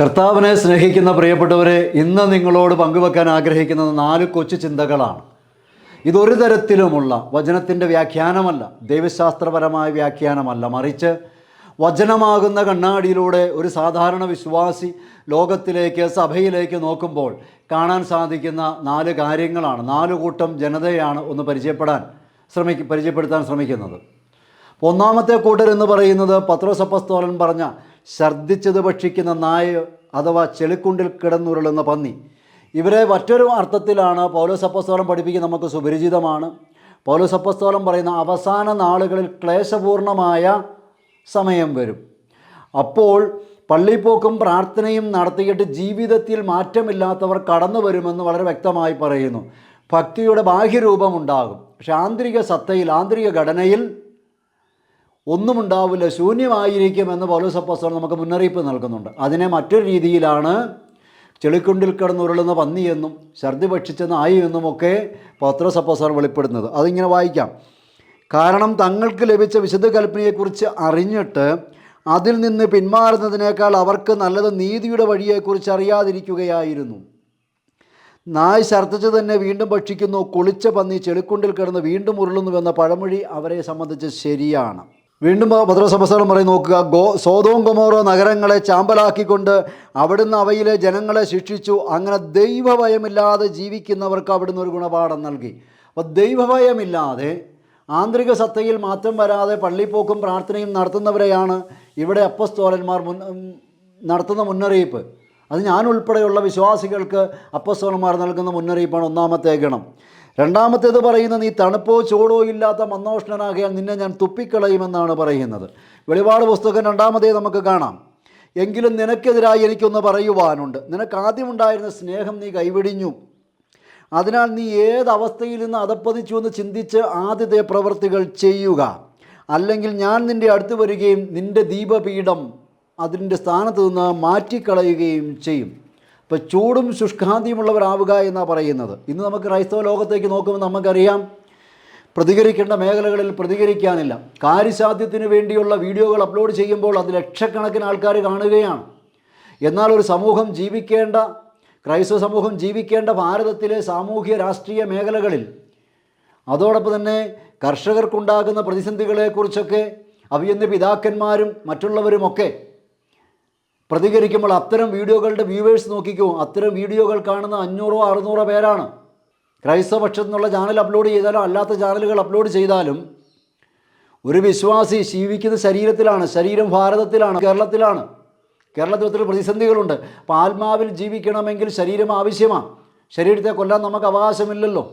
കർത്താവിനെ സ്നേഹിക്കുന്ന പ്രിയപ്പെട്ടവരെ ഇന്ന് നിങ്ങളോട് പങ്കുവെക്കാൻ ആഗ്രഹിക്കുന്നത് നാല് കൊച്ചു ചിന്തകളാണ്. ഇതൊരു തരത്തിലുമുള്ള വചനത്തിന്റെ വ്യാഖ്യാനമല്ല ദൈവശാസ്ത്രപരമായ വ്യാഖ്യാനമല്ല. മറിച്ച് വചനമാകുന്ന കണ്ണാടിയിലൂടെ ഒരു സാധാരണ വിശ്വാസി ലോകത്തിലേക്ക് സഭയിലേക്ക് നോക്കുമ്പോൾ കാണാൻ സാധിക്കുന്ന നാല് കാര്യങ്ങളാണ്. നാല് കൂട്ടം ജനതയാണ് ഒന്ന് പരിചയപ്പെടാൻ ശ്രമിക്ക പരിചയപ്പെടുത്താൻ ശ്രമിക്കുന്നത്. ഒന്നാമത്തെ കൂട്ടരെന്ന് പറയുന്നത് പത്രോസപ്പസ്തോലൻ പറഞ്ഞ ഛർദ്ദിച്ചത് ഭക്ഷിക്കുന്ന നായ അഥവാ ചെളിക്കുണ്ടിൽ കിടന്നുരുളുന്ന പന്നി. ഇവരെ മറ്റൊരു അർത്ഥത്തിലാണ് പൗലോസപ്പസ്തോലം പഠിപ്പിക്കുന്ന നമുക്ക് സുപരിചിതമാണ്. പൗലോസപ്പസ്തോലം പറയുന്ന അവസാന നാളുകളിൽ ക്ലേശപൂർണമായ സമയം വരും. അപ്പോൾ പള്ളിപ്പോക്കും പ്രാർത്ഥനയും നടത്തിയിട്ട് ജീവിതത്തിൽ മാറ്റമില്ലാത്തവർ കടന്നു വരുമെന്ന് വളരെ വ്യക്തമായി പറയുന്നു. ഭക്തിയുടെ ബാഹ്യരൂപമുണ്ടാകും പക്ഷെ ആന്തരിക സത്തയിൽ ആന്തരിക ഘടനയിൽ ഒന്നും ഉണ്ടാവില്ല ശൂന്യമായിരിക്കുമെന്ന് പൗലോസപ്പോസ്തലൻ നമുക്ക് മുന്നറിയിപ്പ് നൽകുന്നുണ്ട്. അതിനെ മറ്റൊരു രീതിയിലാണ് ചെളിക്കുണ്ടിൽ കിടന്നുരുളുന്ന പന്നിയെന്നും ഛർദി ഒക്കെ എന്നുമൊക്കെ പത്രോസപ്പോസ്തലൻ വെളിപ്പെടുന്നത് അതിങ്ങനെ വായിക്കാം. കാരണം തങ്ങൾക്ക് ലഭിച്ച വിശുദ്ധ കൽപ്പനയെക്കുറിച്ച് അറിഞ്ഞിട്ട് അതിൽ നിന്ന് പിന്മാറുന്നതിനേക്കാൾ അവർക്ക് നല്ലത് നീതിയുടെ വഴിയെക്കുറിച്ച് അറിയാതിരിക്കുകയായിരുന്നു. നായ് ഛർദ്ദിച്ച് തന്നെ വീണ്ടും ഭക്ഷിക്കുന്നു കുളിച്ച പന്നി ചെളിക്കുണ്ടിൽ കിടന്ന് വീണ്ടും ഉരുളുന്നുവെന്ന പഴമൊഴി അവരെ സംബന്ധിച്ച് ശരിയാണ്. വീണ്ടും ഭദ്രസഭസ്ഥലം പറയും നോക്കുക ഗോ സോതോം കൊമോറോ നഗരങ്ങളെ ചാമ്പലാക്കിക്കൊണ്ട് അവിടുന്ന് അവയിലെ ജനങ്ങളെ ശിക്ഷിച്ചു. അങ്ങനെ ദൈവഭയമില്ലാതെ ജീവിക്കുന്നവർക്ക് അവിടുന്ന് ഒരു ഗുണപാഠം നൽകി. അപ്പോൾ ദൈവഭയമില്ലാതെ ആന്തരിക സത്തയിൽ മാറ്റം വരാതെ പള്ളിപ്പോക്കും പ്രാർത്ഥനയും നടത്തുന്നവരെയാണ് ഇവിടെ അപ്പസ്തോലന്മാർ മുൻ നടത്തുന്ന മുന്നറിയിപ്പ്. അത് ഞാൻ ഉൾപ്പെടെയുള്ള വിശ്വാസികൾക്ക് അപ്പസ്തോലന്മാർ നൽകുന്ന മുന്നറിയിപ്പാണ് ഒന്നാമത്തെ ഗണം. രണ്ടാമത്തേത് പറയുന്നത് നീ തണുപ്പോ ചൂടോ ഇല്ലാത്ത മന്നോഷ്ണനാകിയാൽ നിന്നെ ഞാൻ തുപ്പിക്കളയുമെന്നാണ് പറയുന്നത്. വെളിപാട് പുസ്തകം രണ്ടാമതേ നമുക്ക് കാണാം. എങ്കിലും നിനക്കെതിരായി എനിക്കൊന്ന് പറയുവാനുണ്ട്. നിനക്ക് ആദ്യമുണ്ടായിരുന്ന സ്നേഹം നീ കൈവിടിഞ്ഞു. അതിനാൽ നീ ഏതവസ്ഥയിൽ നിന്ന് അതപ്പതിച്ചു എന്ന് ചിന്തിച്ച് ആദ്യത്തെ പ്രവൃത്തികൾ ചെയ്യുക. അല്ലെങ്കിൽ ഞാൻ നിന്റെ അടുത്ത് വരികയും നിന്റെ ദീപപീഠം അതിന്റെ സ്ഥാനത്ത് നിന്ന് മാറ്റിക്കളയുകയും ചെയ്യും. ഇപ്പോൾ ചൂടും ശുഷ്കാന്തിയുമുള്ളവരാവുക എന്നാണ് പറയുന്നത്. ഇന്ന് നമുക്ക് ക്രൈസ്തവ ലോകത്തേക്ക് നോക്കുമ്പോൾ നമുക്കറിയാം പ്രതികരിക്കേണ്ട മേഖലകളിൽ പ്രതികരിക്കാനില്ല. കാര്യസാധ്യത്തിന് വേണ്ടിയുള്ള വീഡിയോകൾ അപ്ലോഡ് ചെയ്യുമ്പോൾ അത് ലക്ഷക്കണക്കിന് ആൾക്കാർ കാണുകയാണ്. എന്നാൽ ഒരു സമൂഹം ജീവിക്കേണ്ട ക്രൈസ്തവ സമൂഹം ജീവിക്കേണ്ട ഭാരതത്തിലെ സാമൂഹ്യ രാഷ്ട്രീയ മേഖലകളിൽ അതോടൊപ്പം തന്നെ കർഷകർക്കുണ്ടാകുന്ന പ്രതിസന്ധികളെക്കുറിച്ചൊക്കെ അവിയന്ന പിതാക്കന്മാരും മറ്റുള്ളവരുമൊക്കെ പ്രതികരിക്കുമ്പോൾ അത്തരം വീഡിയോകളുടെ വ്യൂവേഴ്സ് നോക്കിക്കോ. അത്തരം വീഡിയോകൾ കാണുന്ന അഞ്ഞൂറോ അറുന്നൂറോ പേരാണ്. ക്രൈസ്തവ പക്ഷത്തു നിന്നുള്ള ചാനൽ അപ്ലോഡ് ചെയ്താലും അല്ലാത്ത ചാനലുകൾ അപ്ലോഡ് ചെയ്താലും ഒരു വിശ്വാസി ജീവിക്കുന്ന ശരീരത്തിലാണ് ശരീരം ഭാരതത്തിലാണ് കേരളത്തിലാണ്. കേരളത്തിൽ ഒത്തിരി പ്രതിസന്ധികളുണ്ട്. അപ്പോൾ ആത്മാവിൽ ജീവിക്കണമെങ്കിൽ ശരീരം ആവശ്യമാണ്. ശരീരത്തെ കൊല്ലാൻ നമുക്ക് അവകാശമില്ലല്ലോ.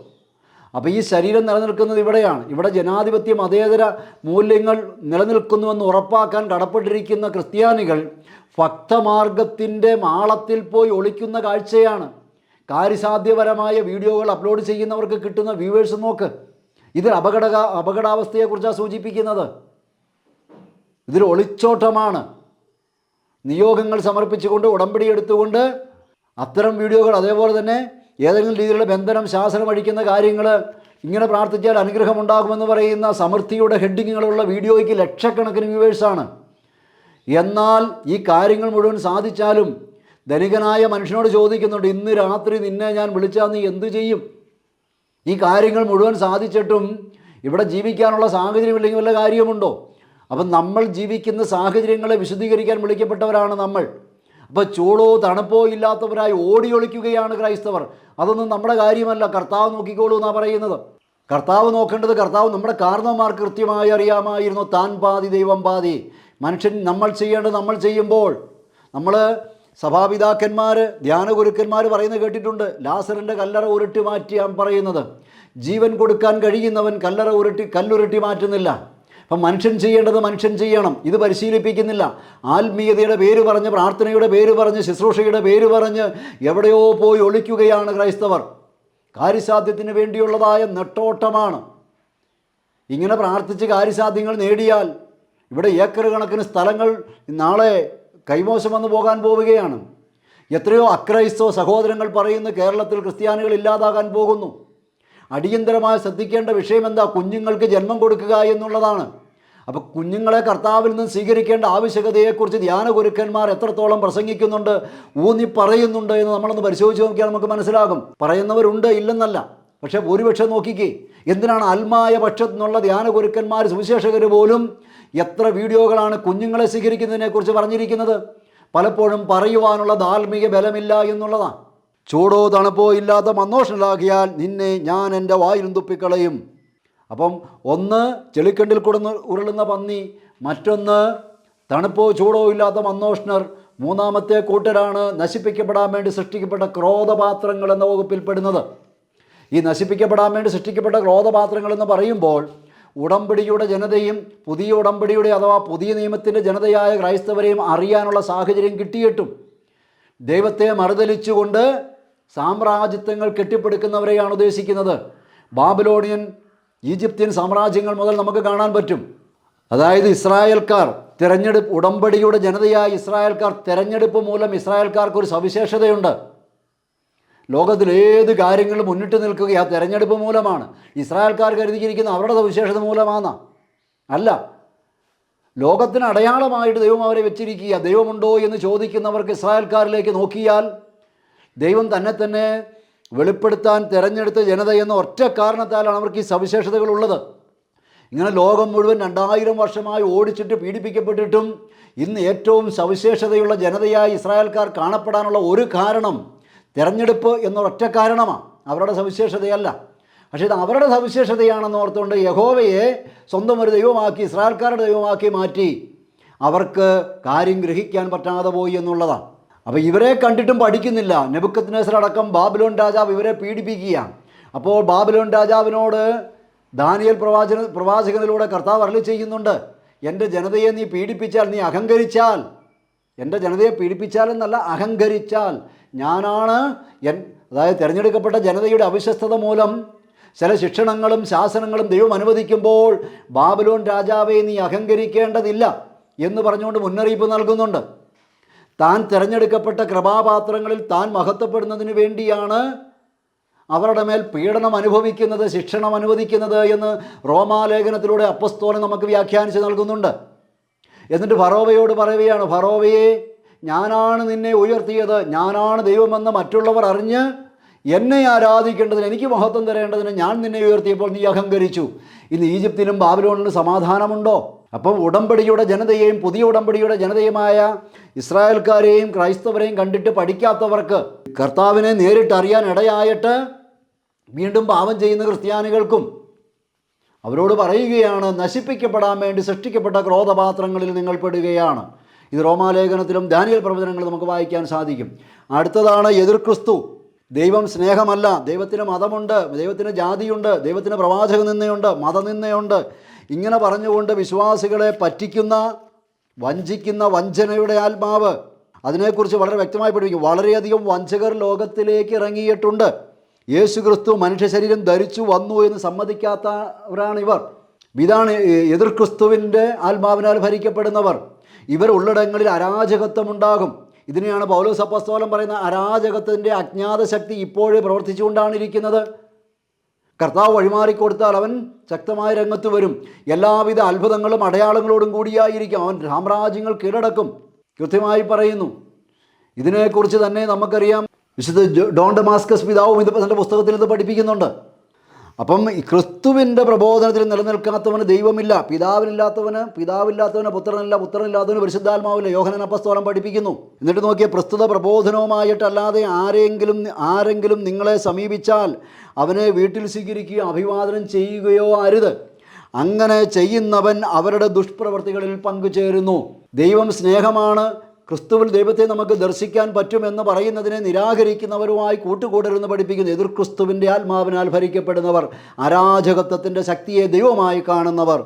അപ്പോൾ ഈ ശരീരം നിലനിൽക്കുന്നത് ഇവിടെയാണ്. ഇവിടെ ജനാധിപത്യ മതേതര മൂല്യങ്ങൾ നിലനിൽക്കുന്നുവെന്ന് ഉറപ്പാക്കാൻ കടപ്പെട്ടിരിക്കുന്ന ക്രിസ്ത്യാനികൾ ഭക്തമാർഗത്തിന്റെ മാളത്തിൽ പോയി ഒളിക്കുന്ന കാഴ്ചയാണ്. കാര്യസാധ്യപരമായ വീഡിയോകൾ അപ്ലോഡ് ചെയ്യുന്നവർക്ക് കിട്ടുന്ന വ്യൂവേഴ്സ് നോക്ക്. ഇതിൽ അപകട അപകടാവസ്ഥയെക്കുറിച്ചാണ് സൂചിപ്പിക്കുന്നത്. ഇതിൽ ഒളിച്ചോട്ടമാണ്. നിയോഗങ്ങൾ സമർപ്പിച്ചുകൊണ്ട് ഉടമ്പടി എടുത്തുകൊണ്ട് അത്തരം വീഡിയോകൾ അതേപോലെ തന്നെ ഏതെങ്കിലും രീതിയിലുള്ള ബന്ധനം ശാസനം അഴിക്കുന്ന കാര്യങ്ങൾ ഇങ്ങനെ പ്രാർത്ഥിച്ചാൽ അനുഗ്രഹം ഉണ്ടാകുമെന്ന് പറയുന്ന സമൃദ്ധിയുടെ ഹെഡിങ്ങുകളുള്ള വീഡിയോയ്ക്ക് ലക്ഷക്കണക്കിന് വ്യൂവേഴ്സാണ്. എന്നാൽ ഈ കാര്യങ്ങൾ മുഴുവൻ സാധിച്ചാലും ധനികനായ മനുഷ്യനോട് ചോദിക്കുന്നുണ്ട് ഇന്ന് രാത്രി നിന്നെ ഞാൻ വിളിച്ചാൽ നീ എന്തു ചെയ്യും? ഈ കാര്യങ്ങൾ മുഴുവൻ സാധിച്ചിട്ടും ഇവിടെ ജീവിക്കാനുള്ള സാഹചര്യമില്ലെങ്കിൽ വല്ല കാര്യമുണ്ടോ? അപ്പം നമ്മൾ ജീവിക്കുന്ന സാഹചര്യങ്ങളെ വിശദീകരിക്കാൻ വിളിക്കപ്പെട്ടവരാണ് നമ്മൾ. അപ്പോൾ ചൂടോ തണുപ്പോ ഇല്ലാത്തവരായി ഓടിയൊളിക്കുകയാണ് ക്രൈസ്തവർ. അതൊന്നും നമ്മുടെ കാര്യമല്ല. കർത്താവ് നോക്കിക്കോളൂ എന്നാണ് പറയുന്നത്. കർത്താവ് നോക്കേണ്ടത് കർത്താവ് നമ്മുടെ കാരണവന്മാർ കൃത്യമായി അറിയാമായിരുന്നു. താൻ പാതി ദൈവം പാതി. മനുഷ്യൻ നമ്മൾ ചെയ്യേണ്ടത് നമ്മൾ ചെയ്യുമ്പോൾ നമ്മൾ സഭാപിതാക്കന്മാർ ധ്യാനഗുരുക്കന്മാർ പറയുന്നത് കേട്ടിട്ടുണ്ട്. ലാസറിന്റെ കല്ലറ ഉരുട്ടി മാറ്റിയാൻ പറയുന്നത്. ജീവൻ കൊടുക്കാൻ കഴിയുന്നവൻ കല്ലറ ഉരുട്ടി കല്ലുരുട്ടി മാറ്റുന്നില്ല. അപ്പം മനുഷ്യൻ ചെയ്യേണ്ടത് മനുഷ്യൻ ചെയ്യണം. ഇത് പരിശീലിപ്പിക്കുന്നില്ല. ആത്മീയതയുടെ പേര് പറഞ്ഞ് പ്രാർത്ഥനയുടെ പേര് പറഞ്ഞ് ശുശ്രൂഷയുടെ പേര് പറഞ്ഞ് എവിടെയോ പോയി ഒളിക്കുകയാണ് ക്രൈസ്തവർ. കാര്യസാധ്യത്തിന് വേണ്ടിയുള്ളതായ നെട്ടോട്ടമാണ്. ഇങ്ങനെ പ്രാർത്ഥിച്ച് കാര്യസാധ്യങ്ങൾ നേടിയാൽ ഇവിടെ ഏക്കർ കണക്കിന് സ്ഥലങ്ങൾ നാളെ കൈമോശം വന്നു പോകാൻ പോവുകയാണ്. എത്രയോ അക്രൈസ്തവ സഹോദരങ്ങൾ പറയുന്ന കേരളത്തിൽ ക്രിസ്ത്യാനികൾ ഇല്ലാതാകാൻ പോകുന്നു. അടിയന്തരമായി ശ്രദ്ധിക്കേണ്ട വിഷയം എന്താ കുഞ്ഞുങ്ങൾക്ക് ജന്മം കൊടുക്കുക എന്നുള്ളതാണ്. അപ്പോൾ കുഞ്ഞുങ്ങളെ കർത്താവിൽ നിന്ന് സ്വീകരിക്കേണ്ട ആവശ്യകതയെക്കുറിച്ച് ധ്യാന ഗുരുക്കന്മാർ എത്രത്തോളം പ്രസംഗിക്കുന്നുണ്ട് ഊന്നി പറയുന്നുണ്ട് എന്ന് നമ്മളൊന്ന് പരിശോധിച്ച് നോക്കിയാൽ നമുക്ക് മനസ്സിലാകും. പറയുന്നവരുണ്ട് ഇല്ലെന്നല്ല. പക്ഷേ ഭൂരിപക്ഷം നോക്കിക്കേ എന്തിനാണ് അൽമായ പക്ഷത്തു നിന്നുള്ള ധ്യാന ഗുരുക്കന്മാർ സുവിശേഷകർ പോലും എത്ര വീഡിയോകളാണ് കുഞ്ഞുങ്ങളെ സ്വീകരിക്കുന്നതിനെക്കുറിച്ച് പറഞ്ഞിരിക്കുന്നത്? പലപ്പോഴും പറയുവാനുള്ള ധാർമ്മിക ബലമില്ല എന്നുള്ളതാണ്. ചൂടോ തണുപ്പോ ഇല്ലാത്ത മന്നോഷണലാക്കിയാൽ നിന്നെ ഞാൻ എന്റെ വായിലും തുപ്പിക്കളയും. അപ്പം ഒന്ന് ചെളിക്കണ്ടിൽ കൂടെ ഉരുളുന്ന പന്നി മറ്റൊന്ന് തണുപ്പോ ചൂടോ ഇല്ലാത്ത മന്നോഷ്ണർ മൂന്നാമത്തെ കൂട്ടരാണ് നശിപ്പിക്കപ്പെടാൻ വേണ്ടി സൃഷ്ടിക്കപ്പെട്ട ക്രോധപാത്രങ്ങൾ എന്ന വകുപ്പിൽപ്പെടുന്നത് ഈ നശിപ്പിക്കപ്പെടാൻ വേണ്ടി സൃഷ്ടിക്കപ്പെട്ട ക്രോധപാത്രങ്ങൾ എന്ന് പറയുമ്പോൾ ഉടമ്പടിയുടെ ജനതയും പുതിയ ഉടമ്പടിയുടെ അഥവാ പുതിയ നിയമത്തിന്റെ ജനതയായ ക്രൈസ്തവരെയും അറിയാനുള്ള സാഹചര്യം കിട്ടിയിട്ടും ദൈവത്തെ മറുതലിച്ചുകൊണ്ട് സാമ്രാജ്യത്വങ്ങൾ കെട്ടിപ്പടുക്കുന്നവരെയാണ് ഉദ്ദേശിക്കുന്നത്. ബാബിലോണിയൻ ഈജിപ്ത്യൻ സാമ്രാജ്യങ്ങൾ മുതൽ നമുക്ക് കാണാൻ പറ്റും. അതായത് ഇസ്രായേൽക്കാർ തിരഞ്ഞെടുപ്പ് ഉടമ്പടിയുടെ ജനതയായ ഇസ്രായേൽക്കാർ തിരഞ്ഞെടുപ്പ് മൂലം ഇസ്രായേൽക്കാർക്ക് ഒരു സവിശേഷതയുണ്ട്. ലോകത്തിൽ ഏത് കാര്യങ്ങളും മുന്നിട്ട് നിൽക്കുക ആ തിരഞ്ഞെടുപ്പ് മൂലമാണ്. ഇസ്രായേൽക്കാർ കരുതിയിരിക്കുന്ന അവരുടെ സവിശേഷത മൂലമാണ് അല്ല ലോകത്തിന് അടയാളമായിട്ട് ദൈവം അവരെ വെച്ചിരിക്കുക ദൈവമുണ്ടോ എന്ന് ചോദിക്കുന്നവർക്ക് ഇസ്രായേൽക്കാരിലേക്ക് നോക്കിയാൽ ദൈവം തന്നെ തന്നെ വെളിപ്പെടുത്താൻ തിരഞ്ഞെടുത്ത ജനത എന്ന ഒറ്റ കാരണത്താലാണ് അവർക്ക് ഈ സവിശേഷതകളുള്ളത് ഇങ്ങനെ ലോകം മുഴുവൻ രണ്ടായിരം വർഷമായി ഓടിച്ചിട്ട് പീഡിപ്പിക്കപ്പെട്ടിട്ടും ഇന്ന് ഏറ്റവും സവിശേഷതയുള്ള ജനതയായി ഇസ്രായേൽക്കാർ കാണപ്പെടാനുള്ള ഒരു കാരണം തിരഞ്ഞെടുപ്പ് എന്നൊരൊറ്റ കാരണമാണ്. അവരുടെ സവിശേഷതയല്ല. പക്ഷേ ഇത് അവരുടെ സവിശേഷതയാണെന്ന് ഓർത്തുകൊണ്ട് യഹോവയെ സ്വന്തം ഒരു ദൈവമാക്കി ഇസ്രായേൽക്കാരുടെ ദൈവമാക്കി മാറ്റി അവർക്ക് കാര്യം ഗ്രഹിക്കാൻ പറ്റാതെ പോയി എന്നുള്ളതാണ്. അപ്പോൾ ഇവരെ കണ്ടിട്ടും പഠിക്കുന്നില്ല. നെബുക്കത്ത് അടക്കം ബാബിലോൺ രാജാവ് ഇവരെ പീഡിപ്പിക്കുകയാണ്. അപ്പോൾ ബാബിലോൺ രാജാവിനോട് ദാനിയൽ പ്രവാചന പ്രവാചകനിലൂടെ കർത്താവ് അരളി ചെയ്യുന്നുണ്ട്. എന്റെ ജനതയെ നീ പീഡിപ്പിച്ചാൽ നീ അഹങ്കരിച്ചാൽ എന്റെ ജനതയെ പീഡിപ്പിച്ചാൽ എന്നല്ല അഹങ്കരിച്ചാൽ ഞാനാണ് എൻ അതായത് തിരഞ്ഞെടുക്കപ്പെട്ട ജനതയുടെ അവിശ്വസ്തത മൂലം ചില ശിക്ഷണങ്ങളും ശാസനങ്ങളും ദൈവം അനുവദിക്കുമ്പോൾ ബാബിലോൺ രാജാവെ നീ അഹങ്കരിക്കേണ്ടതില്ല എന്ന് പറഞ്ഞുകൊണ്ട് മുന്നറിയിപ്പ് നൽകുന്നുണ്ട്. താൻ തിരഞ്ഞെടുക്കപ്പെട്ട കൃപാപാത്രങ്ങളിൽ താൻ മഹത്വപ്പെടുന്നതിന് വേണ്ടിയാണ് അവരുടെ മേൽ പീഡനം അനുഭവിക്കുന്നത് ശിക്ഷണം അനുവദിക്കുന്നത് എന്ന് റോമാലേഖനത്തിലൂടെ അപ്പസ്തോലൻ നമുക്ക് വ്യാഖ്യാനിച്ച് നൽകുന്നുണ്ട്. എന്നിട്ട് ഫറോവയോട് പറയുകയാണ് ഫറോവയെ ഞാനാണ് നിന്നെ ഉയർത്തിയത് ഞാനാണ് ദൈവമെന്ന് മറ്റുള്ളവർ അറിഞ്ഞ് എന്നെ ആരാധിക്കേണ്ടതിന് എനിക്ക് മഹത്വം തരേണ്ടതിന് ഞാൻ നിന്നെ ഉയർത്തിയപ്പോൾ നീ അഹങ്കരിച്ചു. ഇന്ന് ഈജിപ്തിനും ബാബിലോണിനും സമാധാനമുണ്ടോ? അപ്പം ഉടമ്പടിയുടെ ജനതയെയും പുതിയ ഉടമ്പടിയുടെ ജനതയുമായ ഇസ്രായേൽക്കാരെയും ക്രൈസ്തവരെയും കണ്ടിട്ട് പഠിക്കാത്തവർക്ക് കർത്താവിനെ നേരിട്ട് അറിയാൻ ഇടയായിട്ട് വീണ്ടും പാപം ചെയ്യുന്ന ക്രിസ്ത്യാനികൾക്കും അവരോട് പറയുകയാണ് നശിപ്പിക്കപ്പെടാൻ വേണ്ടി സൃഷ്ടിക്കപ്പെട്ട ക്രോധപാത്രങ്ങളിൽ നിങ്ങൾ പെടുകയാണ്. ഇത് റോമാലേഖനത്തിലും ദാനിയൽ പ്രവചനങ്ങളും നമുക്ക് വായിക്കാൻ സാധിക്കും. അടുത്തതാണ് എതിർ ക്രിസ്തു. ദൈവം സ്നേഹമല്ല ദൈവത്തിന് മതമുണ്ട് ദൈവത്തിന് ജാതിയുണ്ട് ദൈവത്തിന് പ്രവാചക നിന്നയുണ്ട് മതനിന്നയുണ്ട് ഇങ്ങനെ പറഞ്ഞുകൊണ്ട് വിശ്വാസികളെ പറ്റിക്കുന്ന വഞ്ചിക്കുന്ന വഞ്ചനയുടെ ആത്മാവ് അതിനെക്കുറിച്ച് വളരെ വ്യക്തമായി പഠിപ്പിക്കും. വളരെയധികം വഞ്ചകർ ലോകത്തിലേക്ക് ഇറങ്ങിയിട്ടുണ്ട്. യേശു ക്രിസ്തു മനുഷ്യ ശരീരം ധരിച്ചു വന്നു എന്ന് സമ്മതിക്കാത്തവരാണിവർ. ഇതാണ് എതിർ ക്രിസ്തുവിന്റെ ആത്മാവിനാൽ ഭരിക്കപ്പെടുന്നവർ. ഇവർ ഉള്ളിടങ്ങളിൽ അരാജകത്വമുണ്ടാകും. ഇതിനെയാണ് പൗലോസപ്പസ്തോലം പറയുന്ന അരാജകത്വത്തിന്റെ അജ്ഞാത ശക്തി ഇപ്പോഴേ പ്രവർത്തിച്ചുകൊണ്ടാണ് ഇരിക്കുന്നത് കർത്താവ് വഴിമാറിക്കൊടുത്താൽ അവൻ ശക്തമായ രംഗത്ത് വരും. എല്ലാവിധ അത്ഭുതങ്ങളും അടയാളങ്ങളോടും കൂടിയായിരിക്കും. അവൻ സാമ്രാജ്യങ്ങൾ കീഴടക്കും. കൃത്യമായി പറയുന്നു. ഇതിനെക്കുറിച്ച് തന്നെ നമുക്കറിയാം. വിശുദ്ധ ഡോൺ ഡമാസ്കസ് പിതാവും ഇത് തന്റെ പുസ്തകത്തിൽ ഇത് പഠിപ്പിക്കുന്നുണ്ട്. അപ്പം ക്രിസ്തുവിന്റെ പ്രബോധനത്തിൽ നിലനിൽക്കാത്തവന് ദൈവമില്ല പിതാവിനില്ലാത്തവന് പിതാവില്ലാത്തവന് പുത്രനില്ല പുത്രനില്ലാത്തവന് പരിശുദ്ധാത്മാവില്ല യോഹനൻ അപ്പസ്തോലം പഠിപ്പിക്കുന്നു. എന്നിട്ട് നോക്കിയ പ്രസ്തുത പ്രബോധനവുമായിട്ടല്ലാതെ ആരെങ്കിലും ആരെങ്കിലും നിങ്ങളെ സമീപിച്ചാൽ അവനെ വീട്ടിൽ സ്വീകരിക്കുകയോ അഭിവാദനം ചെയ്യുകയോ അരുത്. അങ്ങനെ ചെയ്യുന്നവൻ അവരുടെ ദുഷ്പ്രവർത്തികളിൽ പങ്കുചേരുന്നു. ദൈവം സ്നേഹമാണ് ക്രിസ്തുവിൽ ദൈവത്തെ നമുക്ക് ദർശിക്കാൻ പറ്റുമെന്ന് പറയുന്നതിനെ നിരാകരിക്കുന്നവരുമായി കൂട്ടുകൂടരുന്ന് പഠിപ്പിക്കുന്നു എതിർ ക്രിസ്തുവിന്റെ ആത്മാവിനാൽ ഭരിക്കപ്പെടുന്നവർ അരാജകത്വത്തിന്റെ ശക്തിയെ ദൈവമായി കാണുന്നവർ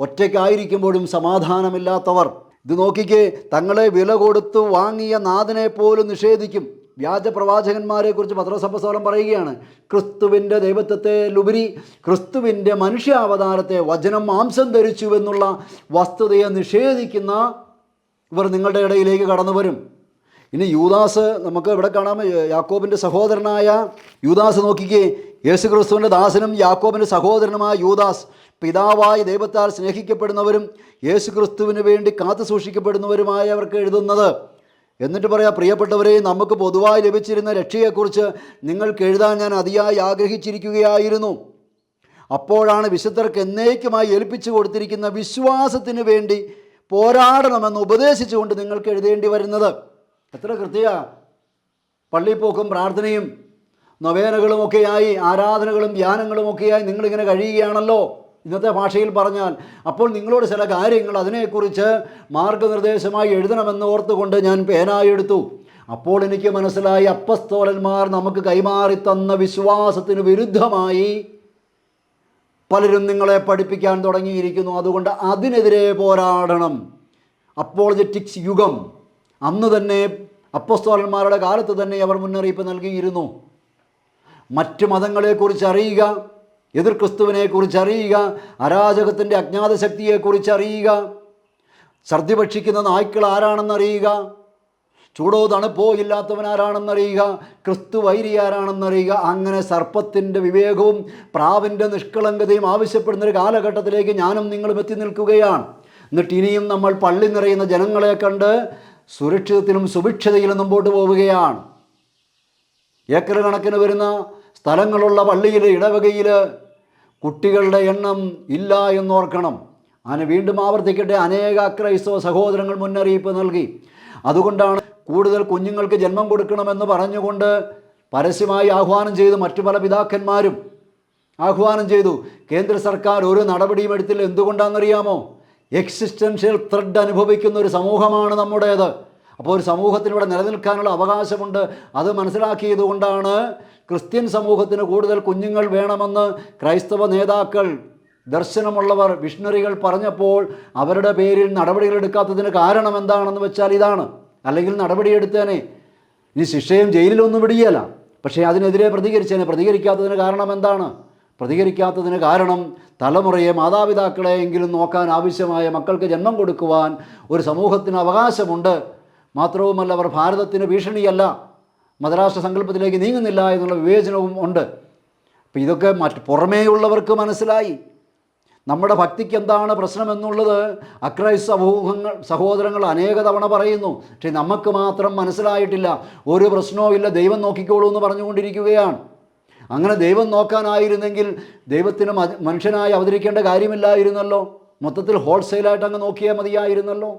ഒറ്റയ്ക്കായിരിക്കുമ്പോഴും സമാധാനമില്ലാത്തവർ. ഇത് നോക്കിക്കേ തങ്ങളെ വില കൊടുത്ത് വാങ്ങിയ നാഥനെ പോലും നിഷേധിക്കും. വ്യാജ പ്രവാചകന്മാരെ കുറിച്ച് പത്രസഭസോലം പറയുകയാണ് ക്രിസ്തുവിന്റെ ദൈവത്വത്തെ ലുപരി ക്രിസ്തുവിന്റെ മനുഷ്യാവതാരത്തെ വചനം മാംസം ധരിച്ചു എന്നുള്ള വസ്തുതയെ നിഷേധിക്കുന്ന ഇവർ നിങ്ങളുടെ ഇടയിലേക്ക് കടന്നു വരും. ഇനി യൂദാസ് നമുക്ക് ഇവിടെ കാണാം യാക്കോബിന്റെ സഹോദരനായ യൂദാസ് നോക്കിക്കേ യേശു ക്രിസ്തുവിന്റെ ദാസനും യാക്കോബിന്റെ സഹോദരനുമായ യൂദാസ് പിതാവായ ദൈവത്താൽ സ്നേഹിക്കപ്പെടുന്നവരും യേശു ക്രിസ്തുവിന് വേണ്ടി കാത്തു സൂക്ഷിക്കപ്പെടുന്നവരുമായവർക്ക് എഴുതുന്നത്. എന്നിട്ട് പറയാം പ്രിയപ്പെട്ടവരെ നമുക്ക് പൊതുവായി ലഭിച്ചിരുന്ന രക്ഷയെക്കുറിച്ച് നിങ്ങൾക്ക് എഴുതാൻ ഞാൻ അതിയായി ആഗ്രഹിച്ചിരിക്കുകയായിരുന്നു. അപ്പോഴാണ് വിശുദ്ധർക്ക് എന്നേക്കുമായി ഏൽപ്പിച്ചു കൊടുത്തിരിക്കുന്ന വിശ്വാസത്തിന് വേണ്ടി പോരാടണമെന്ന് ഉപദേശിച്ചുകൊണ്ട് നിങ്ങൾക്ക് എഴുതേണ്ടി വരുന്നത്. എത്ര കൃത്യ. പള്ളിപ്പോക്കും പ്രാർത്ഥനയും നൊവേനകളുമൊക്കെയായി ആരാധനകളും ധ്യാനങ്ങളുമൊക്കെയായി നിങ്ങളിങ്ങനെ കഴിയുകയാണല്ലോ. ഇന്നത്തെ ഭാഷയിൽ പറഞ്ഞാൽ അപ്പോൾ നിങ്ങളോട് ചില കാര്യങ്ങൾ അതിനെക്കുറിച്ച് മാർഗനിർദ്ദേശമായി എഴുതണമെന്ന് ഓർത്തുകൊണ്ട് ഞാൻ പേനായി എടുത്തു. അപ്പോൾ എനിക്ക് മനസ്സിലായി അപ്പസ്തോലന്മാർ നമുക്ക് കൈമാറി തന്ന വിശ്വാസത്തിന് വിരുദ്ധമായി പലരും നിങ്ങളെ പഠിപ്പിക്കാൻ തുടങ്ങിയിരിക്കുന്നു. അതുകൊണ്ട് അതിനെതിരെ പോരാടണം. അപ്പോളജറ്റിക്സ് യുഗം. അന്ന് തന്നെ അപ്പസ്തോലന്മാരുടെ കാലത്ത് തന്നെ അവർ മുന്നറിയിപ്പ് നൽകിയിരുന്നു. മറ്റ് മതങ്ങളെക്കുറിച്ച് അറിയുക എതിർ ക്രിസ്തുവിനെക്കുറിച്ച് അറിയുക അരാജകത്തിന്റെ അജ്ഞാത ശക്തിയെക്കുറിച്ച് അറിയുക ഛർദി ഭക്ഷിക്കുന്ന നായ്ക്കൾ ആരാണെന്നറിയുക ചൂടോ തണുപ്പോ ഇല്ലാത്തവനാരാണെന്നറിയുക ക്രിസ്തു വൈരി ആരാണെന്നറിയുക അങ്ങനെ സർപ്പത്തിന്റെ വിവേകവും പ്രാവിന്റെ നിഷ്കളങ്കതയും ആവശ്യപ്പെടുന്ന ഒരു കാലഘട്ടത്തിലേക്ക് ഞാനും നിങ്ങളും എത്തി നിൽക്കുകയാണ്. എന്നിട്ട് ഇനിയും നമ്മൾ പള്ളി നിറയുന്ന ജനങ്ങളെ കണ്ട് സുരക്ഷിതത്തിലും സുഭിക്ഷതയിലും മുമ്പോട്ട് പോവുകയാണ്. ഏക്കർ കണക്കിന് വരുന്ന സ്ഥലങ്ങളുള്ള പള്ളിയിൽ ഇടവകയിൽ കുട്ടികളുടെ എണ്ണം ഇല്ല എന്നോർക്കണം. അങ്ങനെ വീണ്ടും ആവർത്തിക്കട്ടെ അനേക ക്രൈസ്തവ സഹോദരങ്ങൾ മുന്നറിയിപ്പ് നൽകി. അതുകൊണ്ടാണ് കൂടുതൽ കുഞ്ഞുങ്ങൾക്ക് ജന്മം കൊടുക്കണമെന്ന് പറഞ്ഞുകൊണ്ട് പരസ്യമായി ആഹ്വാനം ചെയ്തു മറ്റു പല പിതാക്കന്മാരും. ആഹ്വാനം ചെയ്തു കേന്ദ്ര സർക്കാർ ഒരു നടപടിയും എടുത്തില്ല എന്തുകൊണ്ടാണെന്നറിയാമോ? എക്സിസ്റ്റൻഷ്യൽ ത്രെഡ് അനുഭവിക്കുന്ന ഒരു സമൂഹമാണ് നമ്മുടേത്. അപ്പോൾ ഒരു സമൂഹത്തിനിവിടെ നിലനിൽക്കാനുള്ള അവകാശമുണ്ട്. അത് മനസ്സിലാക്കിയതുകൊണ്ടാണ് ക്രിസ്ത്യൻ സമൂഹത്തിന് കൂടുതൽ കുഞ്ഞുങ്ങൾ വേണമെന്ന് ക്രൈസ്തവ നേതാക്കൾ ദർശനമുള്ളവർ വിഷ്ണറികൾ പറഞ്ഞപ്പോൾ അവരുടെ പേരിൽ നടപടികൾ എടുക്കാത്തതിന് കാരണം എന്താണെന്ന് വെച്ചാൽ ഇതാണ്. അല്ലെങ്കിൽ നടപടിയെടുത്തേനെ ഇനി ശിക്ഷയും ജയിലിലൊന്നും വിടുകയല്ല. പക്ഷേ അതിനെതിരെ പ്രതികരിച്ചേനെ പ്രതികരിക്കാത്തതിന് കാരണം എന്താണ്? പ്രതികരിക്കാത്തതിന് കാരണം തലമുറയെ മാതാപിതാക്കളെയെങ്കിലും നോക്കാൻ ആവശ്യമായ മക്കൾക്ക് ജന്മം കൊടുക്കുവാൻ ഒരു സമൂഹത്തിന് അവകാശമുണ്ട്. മാത്രവുമല്ല അവർ ഭാരതത്തിന് ഭീഷണിയല്ല. മതരാഷ്ട്ര സങ്കല്പത്തിലേക്ക് നീങ്ങുന്നില്ല എന്നുള്ള വിവേചനവും ഉണ്ട്. അപ്പോൾ ഇതൊക്കെ മറ്റ് പുറമേയുള്ളവർക്ക് മനസ്സിലായി. നമ്മുടെ ഭക്തിക്ക് എന്താണ് പ്രശ്നമെന്നുള്ളത്? അക്രൈസ് സമൂഹങ്ങൾ സഹോദരങ്ങൾ അനേക തവണ പറയുന്നു. പക്ഷേ നമുക്ക് മാത്രം മനസ്സിലായിട്ടില്ല. ഒരു പ്രശ്നവും ഇല്ല. ദൈവം നോക്കിക്കോളൂ എന്ന് പറഞ്ഞുകൊണ്ടിരിക്കുകയാണ്. അങ്ങനെ ദൈവം നോക്കാനായിരുന്നെങ്കിൽ ദൈവത്തിന് മനുഷ്യനായി അവതരിക്കേണ്ട കാര്യമില്ലായിരുന്നല്ലോ. മൊത്തത്തിൽ ഹോൾസെയിലായിട്ട് അങ്ങ് നോക്കിയാൽ മതിയായിരുന്നല്ലോ.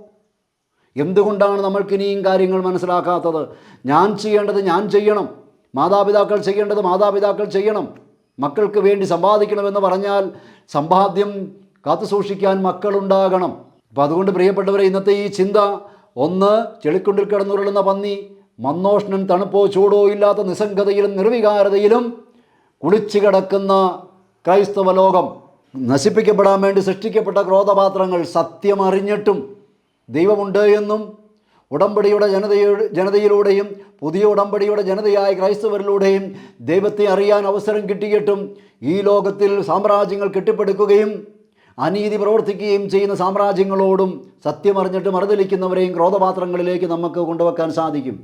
എന്തുകൊണ്ടാണ് നമ്മൾക്ക് ഇനിയും കാര്യങ്ങൾ മനസ്സിലാക്കാത്തത്? ഞാൻ ചെയ്യേണ്ടത് ഞാൻ ചെയ്യണം. മാതാപിതാക്കൾ ചെയ്യേണ്ടത് മാതാപിതാക്കൾ ചെയ്യണം. മക്കൾക്ക് വേണ്ടി സമ്പാദിക്കണമെന്ന് പറഞ്ഞാൽ സമ്പാദ്യം കാത്തു സൂക്ഷിക്കാൻ മക്കളുണ്ടാകണം. അപ്പം അതുകൊണ്ട് പ്രിയപ്പെട്ടവരെ ഇന്നത്തെ ഈ ചിന്ത ഒന്ന് ചെളിക്കുണ്ടിൽ കിടന്നുരുളുന്ന പന്നി മന്നോഷ്ണൻ തണുപ്പോ ചൂടോ ഇല്ലാത്ത നിസ്സംഗതയിലും നിർവികാരതയിലും കുളിച്ചു കിടക്കുന്ന ക്രൈസ്തവ ലോകം. നശിപ്പിക്കപ്പെടാൻ വേണ്ടി സൃഷ്ടിക്കപ്പെട്ട ക്രോധപാത്രങ്ങൾ സത്യമറിഞ്ഞിട്ടും ദൈവമുണ്ട് എന്നും ഉടമ്പടിയുടെ ജനതയുടെ ജനതയിലൂടെയും പുതിയ ഉടമ്പടിയുടെ ജനതയായ ക്രൈസ്തവരിലൂടെയും ദൈവത്തെ അറിയാൻ അവസരം കിട്ടിയിട്ടും ഈ ലോകത്തിൽ സാമ്രാജ്യങ്ങൾ കെട്ടിപ്പടുക്കുകയും അനീതി പ്രവർത്തിക്കുകയും ചെയ്യുന്ന സാമ്രാജ്യങ്ങളോടും സത്യമറിഞ്ഞിട്ട് മറുതലിക്കുന്നവരെയും ക്രോധപാത്രങ്ങളിലേക്ക് നമുക്ക് കൊണ്ടുവെക്കാൻ സാധിക്കും.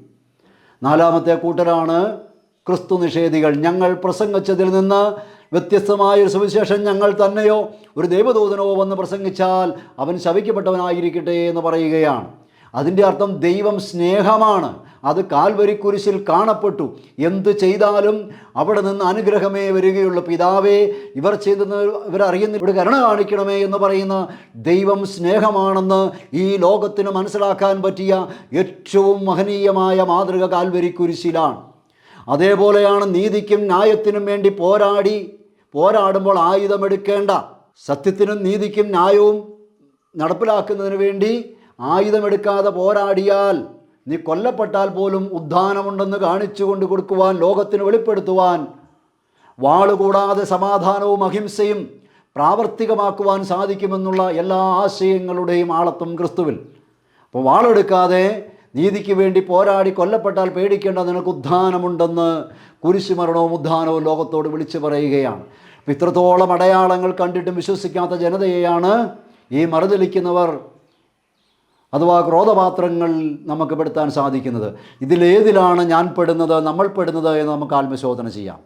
നാലാമത്തെ കൂട്ടരാണ് ക്രിസ്തു നിഷേധികൾ. ഞങ്ങൾ പ്രസംഗിച്ചതിൽ നിന്ന് വ്യത്യസ്തമായ ഒരു സുവിശേഷം ഞങ്ങൾ തന്നെയോ ഒരു ദൈവദൂതനോ വന്ന് പ്രസംഗിച്ചാൽ അവൻ ശവിക്കപ്പെട്ടവനായിരിക്കട്ടെ എന്ന് പറയുകയാണ്. അതിന്റെ അർത്ഥം ദൈവം സ്നേഹമാണ്. അത് കാൽവരി കുരിശിൽ കാണപ്പെട്ടു. എന്ത് ചെയ്താലും അവിടെ നിന്ന് അനുഗ്രഹമേ വരികയുള്ളൂ. പിതാവേ ഇവർ ചെയ്തെന്ന് ഇവരറിയുന്ന ഇവിടെ കരുണ കാണിക്കണമേ എന്ന് പറയുന്ന ദൈവം സ്നേഹമാണെന്ന് ഈ ലോകത്തിന് മനസ്സിലാക്കാൻ പറ്റിയ ഏറ്റവും മഹനീയമായ മാതൃക കാൽവരി കുരിശിലാണ്. അതേപോലെയാണ് നീതിക്കും ന്യായത്തിനും വേണ്ടി പോരാടി. പോരാടുമ്പോൾ ആയുധമെടുക്കേണ്ട. സത്യത്തിനും നീതിക്കും ന്യായവും നടപ്പിലാക്കുന്നതിന് വേണ്ടി ആയുധമെടുക്കാതെ പോരാടിയാൽ നീ കൊല്ലപ്പെട്ടാൽ പോലും ഉദ്ധാനമുണ്ടെന്ന് കാണിച്ചു കൊണ്ട് കൊടുക്കുവാൻ ലോകത്തിന് വെളിപ്പെടുത്തുവാൻ വാളുകൂടാതെ സമാധാനവും അഹിംസയും പ്രാവർത്തികമാക്കുവാൻ സാധിക്കുമെന്നുള്ള എല്ലാ ആശയങ്ങളുടെയും ആളത്വം ക്രിസ്തുവിൽ. അപ്പോൾ വാളെടുക്കാതെ നീതിക്ക് വേണ്ടി പോരാടി കൊല്ലപ്പെട്ടാൽ പേടിക്കേണ്ട നിനക്ക് ഉദ്ധാനമുണ്ടെന്ന് കുരിശുമരണവും ഉദ്ധാനവും ലോകത്തോട് വിളിച്ചു പറയുകയാണ്. ഇത്രത്തോളം അടയാളങ്ങൾ കണ്ടിട്ടും വിശ്വസിക്കാത്ത ജനതയെയാണ് ഈ മറുതലിക്കുന്നവർ അഥവാ ക്രോധപാത്രങ്ങൾ നമുക്ക് പെടുത്താൻ സാധിക്കുന്നത്. ഇതിലേതിലാണ് ഞാൻ പെടുന്നത് നമ്മൾ പെടുന്നത് എന്ന് നമുക്ക് ആത്മശോധന ചെയ്യാം.